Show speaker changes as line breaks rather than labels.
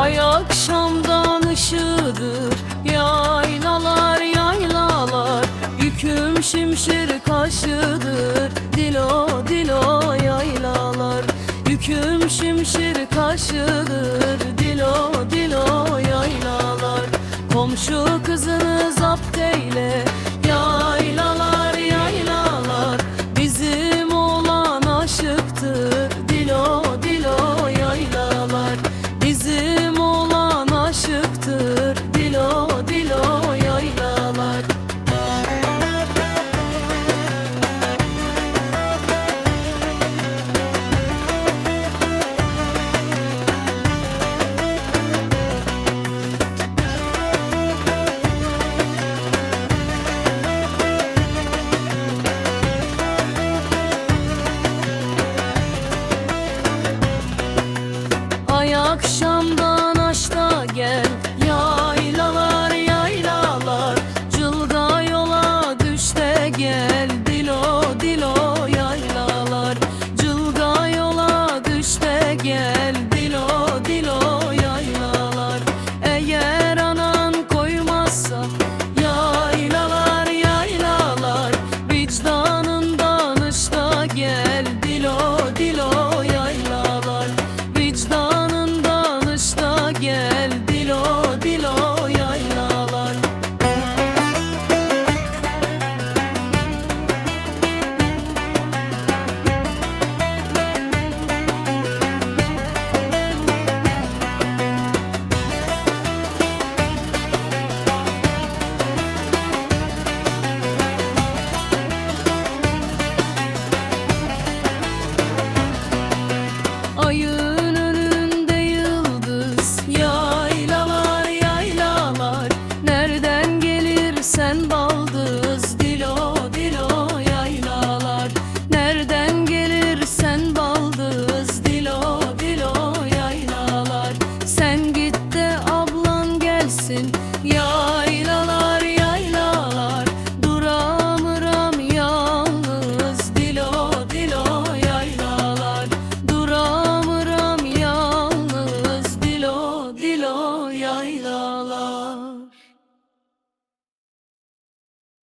Ay akşamdan ışıdır Yaylalar yaylalar. Yüküm şimşir kaşıdır Dilo dilo yaylalar. Yüküm şimşir kaşıdır.